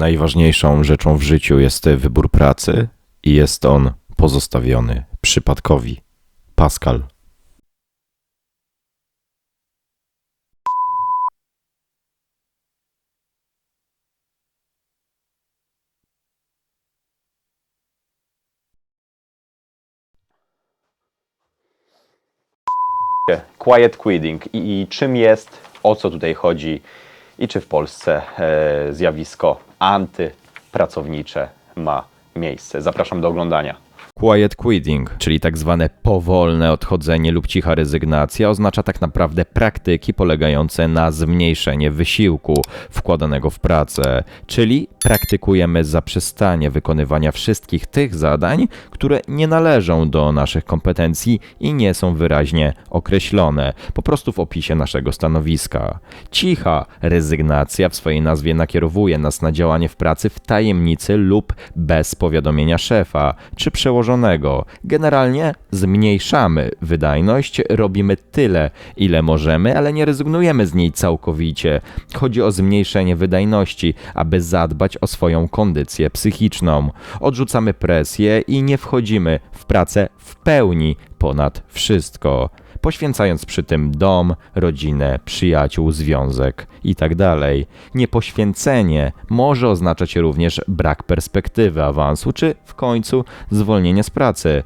Najważniejszą rzeczą w życiu jest wybór pracy i jest on pozostawiony przypadkowi. Pascal. Quiet quitting i, i czym jest, o co tutaj chodzi i czy w Polsce e, zjawisko antypracownicze ma miejsce. Zapraszam do oglądania. Quiet quitting, czyli tak zwane powolne odchodzenie lub cicha rezygnacja, oznacza tak naprawdę praktyki polegające na zmniejszenie wysiłku wkładanego w pracę, czyli praktykujemy zaprzestanie wykonywania wszystkich tych zadań, które nie należą do naszych kompetencji i nie są wyraźnie określone, po prostu w opisie naszego stanowiska. Cicha rezygnacja w swojej nazwie nakierowuje nas na działanie w pracy w tajemnicy lub bez powiadomienia szefa czy przełożonego. Generalnie zmniejszamy wydajność, robimy tyle, ile możemy, ale nie rezygnujemy z niej całkowicie. Chodzi o zmniejszenie wydajności, aby zadbać o swoją kondycję psychiczną. Odrzucamy presję i nie wchodzimy w pracę w pełni ponad wszystko poświęcając przy tym dom, rodzinę, przyjaciół, związek itd. Niepoświęcenie może oznaczać również brak perspektywy awansu, czy w końcu zwolnienie z pracy.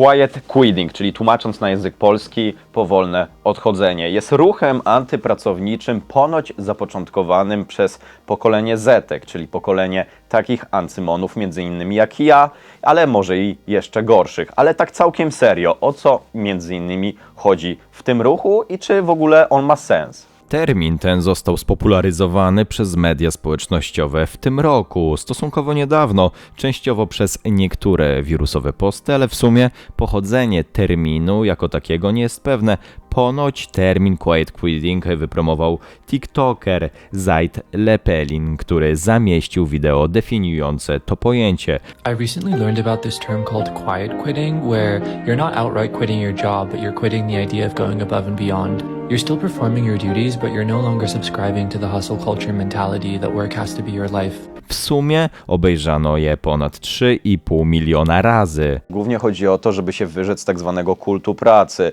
Quiet quitting, czyli tłumacząc na język polski, powolne odchodzenie, jest ruchem antypracowniczym, ponoć zapoczątkowanym przez pokolenie Zetek, czyli pokolenie takich ancymonów, między innymi jak ja, ale może i jeszcze gorszych. Ale tak całkiem serio, o co między innymi chodzi w tym ruchu i czy w ogóle on ma sens? Termin ten został spopularyzowany przez media społecznościowe w tym roku, stosunkowo niedawno, częściowo przez niektóre wirusowe posty, ale w sumie pochodzenie terminu jako takiego nie jest pewne. Ponoć termin quiet quitting wypromował TikToker Zaid Lepelin, który zamieścił wideo definiujące to pojęcie. I recently learned about this term called quiet quitting, where you're not outright quitting your job, but you're quitting the idea of going above and beyond. You're still performing your duties, but you're no longer subscribing to the hustle culture mentality that work has to be your life. W sumie obejrzano je ponad 3,5 miliona razy. Głównie chodzi o to, żeby się wyrzec z tak zwanego kultu pracy.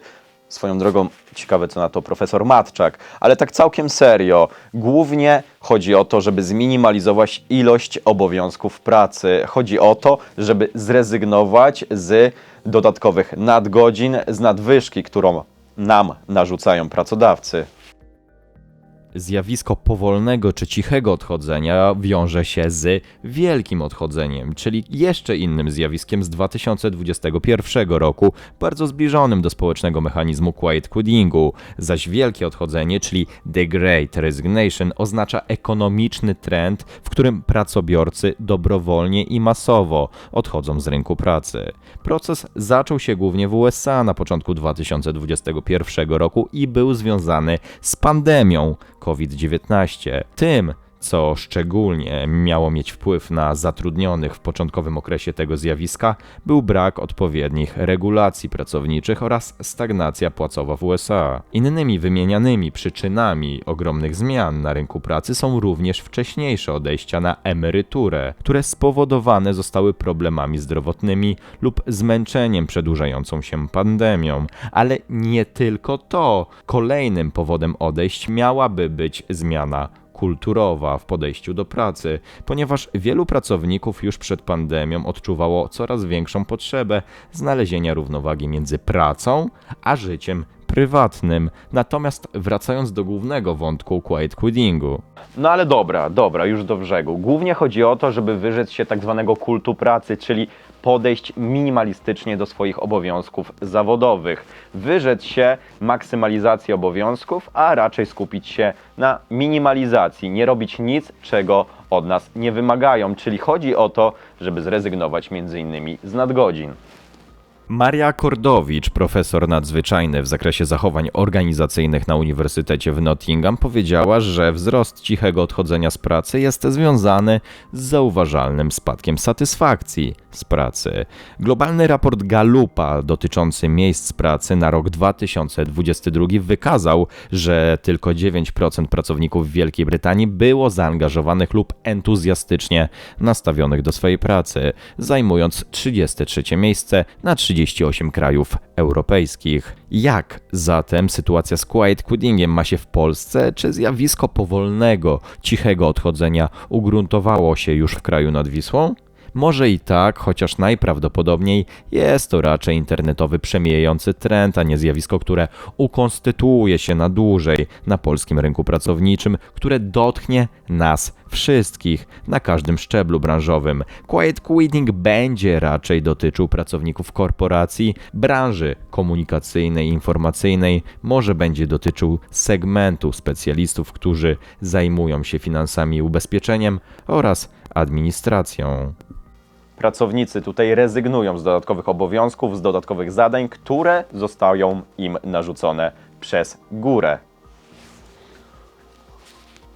Swoją drogą, ciekawe co na to profesor Matczak, ale tak całkiem serio. Głównie chodzi o to, żeby zminimalizować ilość obowiązków pracy. Chodzi o to, żeby zrezygnować z dodatkowych nadgodzin, z nadwyżki, którą nam narzucają pracodawcy. Zjawisko powolnego czy cichego odchodzenia wiąże się z wielkim odchodzeniem, czyli jeszcze innym zjawiskiem z 2021 roku, bardzo zbliżonym do społecznego mechanizmu quiet quittingu. Zaś wielkie odchodzenie, czyli the great resignation, oznacza ekonomiczny trend, w którym pracobiorcy dobrowolnie i masowo odchodzą z rynku pracy. Proces zaczął się głównie w USA na początku 2021 roku i był związany z pandemią COVID-19. Tym, co szczególnie miało mieć wpływ na zatrudnionych w początkowym okresie tego zjawiska, był brak odpowiednich regulacji pracowniczych oraz stagnacja płacowa w USA. Innymi wymienianymi przyczynami ogromnych zmian na rynku pracy są również wcześniejsze odejścia na emeryturę, które spowodowane zostały problemami zdrowotnymi lub zmęczeniem przedłużającą się pandemią. Ale nie tylko to. Kolejnym powodem odejść miałaby być zmiana kulturowa w podejściu do pracy, ponieważ wielu pracowników już przed pandemią odczuwało coraz większą potrzebę znalezienia równowagi między pracą a życiem prywatnym. Natomiast wracając do głównego wątku quiet quittingu, No ale dobra, dobra, już do brzegu. Głównie chodzi o to, żeby wyrzec się tak zwanego kultu pracy, czyli podejść minimalistycznie do swoich obowiązków zawodowych. Wyrzec się maksymalizacji obowiązków, a raczej skupić się na minimalizacji, nie robić nic, czego od nas nie wymagają. Czyli chodzi o to, żeby zrezygnować między innymi z nadgodzin. Maria Kordowicz, profesor nadzwyczajny w zakresie zachowań organizacyjnych na Uniwersytecie w Nottingham, powiedziała, że wzrost cichego odchodzenia z pracy jest związany z zauważalnym spadkiem satysfakcji z pracy. Globalny raport Gallupa dotyczący miejsc pracy na rok 2022 wykazał, że tylko 9% pracowników w Wielkiej Brytanii było zaangażowanych lub entuzjastycznie nastawionych do swojej pracy, zajmując 33 miejsce na 38 krajów europejskich. Jak zatem sytuacja z quiet quittingiem ma się w Polsce? Czy zjawisko powolnego, cichego odchodzenia ugruntowało się już w kraju nad Wisłą? Może i tak, chociaż najprawdopodobniej jest to raczej internetowy przemijający trend, a nie zjawisko, które ukonstytuuje się na dłużej na polskim rynku pracowniczym, które dotknie nas wszystkich na każdym szczeblu branżowym. Quiet quitting będzie raczej dotyczył pracowników korporacji, branży komunikacyjnej, informacyjnej, może będzie dotyczył segmentu specjalistów, którzy zajmują się finansami i ubezpieczeniem oraz administracją. Pracownicy tutaj rezygnują z dodatkowych obowiązków, z dodatkowych zadań, które zostają im narzucone przez górę.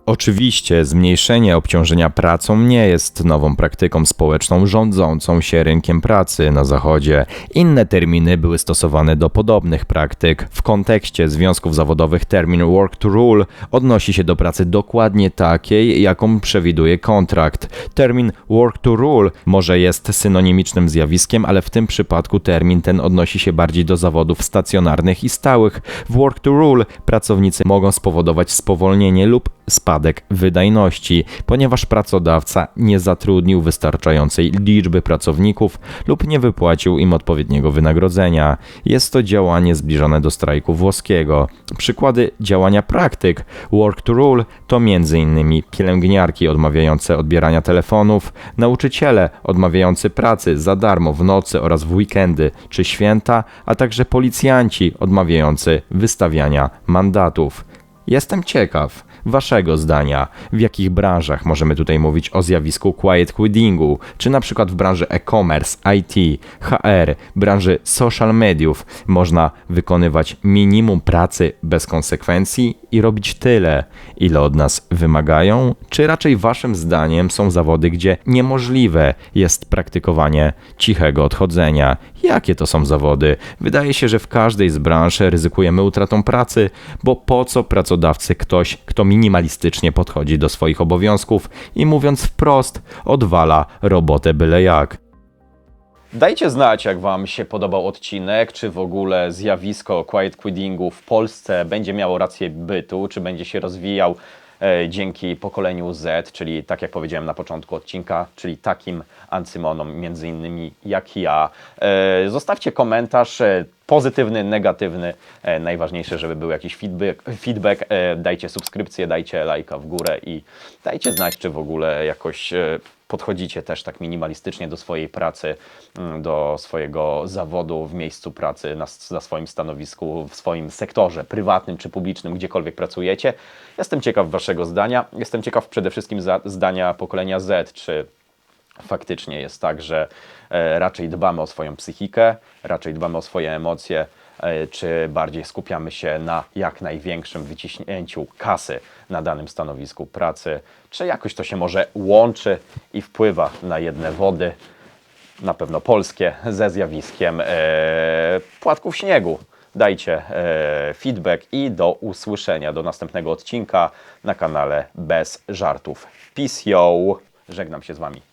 Oczywiście zmniejszenie obciążenia pracą nie jest nową praktyką społeczną rządzącą się rynkiem pracy na Zachodzie. Inne terminy były stosowane do podobnych praktyk. W kontekście związków zawodowych termin work to rule odnosi się do pracy dokładnie takiej, jaką przewiduje kontrakt. Termin work to rule może jest synonimicznym zjawiskiem, ale w tym przypadku termin ten odnosi się bardziej do zawodów stacjonarnych i stałych. W work to rule pracownicy mogą spowodować spowolnienie lub spadek wydajności, ponieważ pracodawca nie zatrudnił wystarczającej liczby pracowników lub nie wypłacił im odpowiedniego wynagrodzenia. Jest to działanie zbliżone do strajku włoskiego. Przykłady działania praktyk Work to Rule to m.in. pielęgniarki odmawiające odbierania telefonów, nauczyciele odmawiający pracy za darmo w nocy oraz w weekendy czy święta, a także policjanci odmawiający wystawiania mandatów. Jestem ciekaw Waszego zdania, w jakich branżach możemy tutaj mówić o zjawisku quiet quittingu, czy na przykład w branży e-commerce, IT, HR, branży social mediów można wykonywać minimum pracy bez konsekwencji i robić tyle, ile od nas wymagają, czy raczej Waszym zdaniem są zawody, gdzie niemożliwe jest praktykowanie cichego odchodzenia? Jakie to są zawody? Wydaje się, że w każdej z branż ryzykujemy utratą pracy, bo po co pracodawcy ktoś, kto minimalistycznie podchodzi do swoich obowiązków i mówiąc wprost, odwala robotę byle jak. Dajcie znać, jak Wam się podobał odcinek, czy w ogóle zjawisko quiet quittingu w Polsce będzie miało rację bytu, czy będzie się rozwijał dzięki pokoleniu Z, czyli tak jak powiedziałem na początku odcinka, czyli takim ancymonom między innymi jak ja. E, zostawcie komentarz. E, Pozytywny, negatywny, e, najważniejsze, żeby był jakiś feedback, feedback. E, dajcie subskrypcję, dajcie lajka w górę i dajcie znać, czy w ogóle jakoś e, podchodzicie też tak minimalistycznie do swojej pracy, mm, do swojego zawodu w miejscu pracy, na, na swoim stanowisku, w swoim sektorze prywatnym czy publicznym, gdziekolwiek pracujecie. Jestem ciekaw Waszego zdania. Jestem ciekaw przede wszystkim za, zdania pokolenia Z, czy faktycznie jest tak, że e, raczej dbamy o swoją psychikę, raczej dbamy o swoje emocje, czy bardziej skupiamy się na jak największym wyciśnięciu kasy na danym stanowisku pracy, czy jakoś to się może łączy i wpływa na jedne wody, na pewno polskie, ze zjawiskiem e, płatków śniegu. Dajcie e, feedback i do usłyszenia do następnego odcinka na kanale Bez Żartów. Peace yo! Żegnam się z Wami.